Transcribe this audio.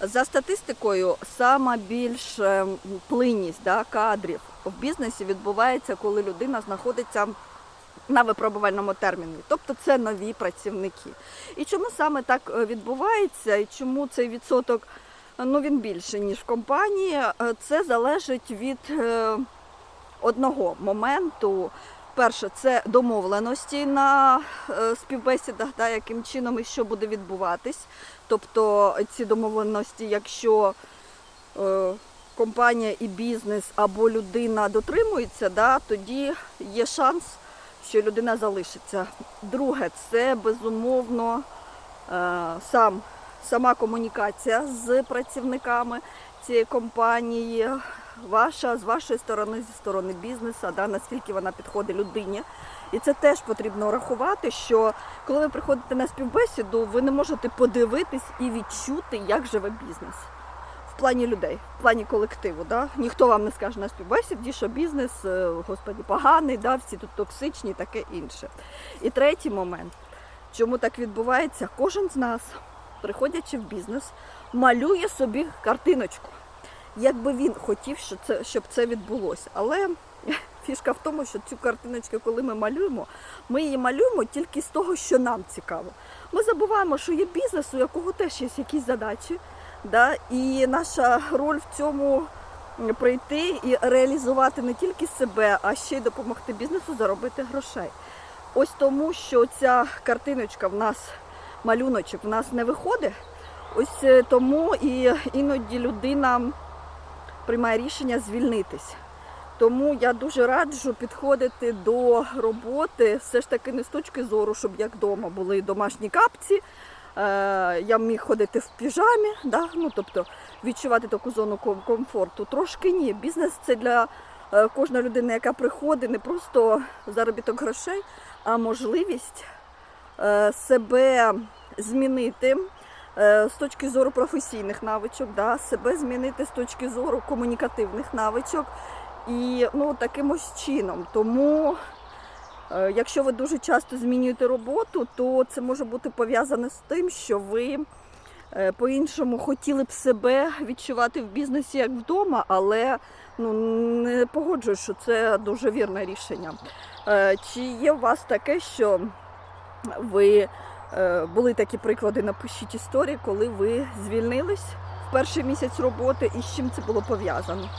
За статистикою, сама більш е, плинність да, кадрів в бізнесі відбувається, коли людина знаходиться на випробувальному терміні, тобто це нові працівники. І чому саме так е, відбувається, і чому цей відсоток ну, він більше, ніж в компанії, Е, це залежить від одного моменту. Перше, це домовленості на е, співбесідах, да, яким чином і що буде відбуватись. Тобто ці домовленості, якщо е, компанія і бізнес або людина дотримується, да, тоді є шанс, що людина залишиться. Друге, це безумовно е, сам, сама комунікація з працівниками цієї компанії, ваша з вашої сторони, зі сторони бізнесу, да, наскільки вона підходить людині. І це теж потрібно рахувати, що коли ви приходите на співбесіду, ви не можете подивитись і відчути, як живе бізнес. В плані людей, в плані колективу. Да? Ніхто вам не скаже на співбесіді, що бізнес, е, господі, поганий, да? всі тут токсичні таке інше. І третій момент, чому так відбувається, кожен з нас, приходячи в бізнес, малює собі картиночку. Якби він хотів, що це, щоб це відбулося. Але фішка в тому, що цю картиночку, коли ми малюємо, ми її малюємо тільки з того, що нам цікаво. Ми забуваємо, що є бізнес, у якого теж є якісь задачі. Да? І наша роль в цьому прийти і реалізувати не тільки себе, а ще й допомогти бізнесу заробити грошей. Ось тому, що ця картиночка в нас, малюночок в нас не виходить. Ось е, тому і іноді людина приймає рішення звільнитись. Тому я дуже раджу підходити до роботи все ж таки не з точки зору, щоб як вдома були домашні капці. Е, я міг ходити в піжамі, да? ну, тобто відчувати таку зону комфорту. Трошки ні. Бізнес це для е, кожної людини, яка приходить, не просто заробіток грошей, а можливість е, себе змінити з точки зору професійних навичок, да? себе змінити з точки зору комунікативних навичок. І ну, таким ось чином. Тому, е, якщо ви дуже часто змінюєте роботу, то це може бути пов'язане з тим, що ви е, по-іншому хотіли б себе відчувати в бізнесі як вдома, але ну, не погоджуюсь, що це дуже вірне рішення. Е, Чи є у вас таке, що ви е, були такі приклади, напишіть історії, коли ви звільнились в перший місяць роботи і з чим це було пов'язано?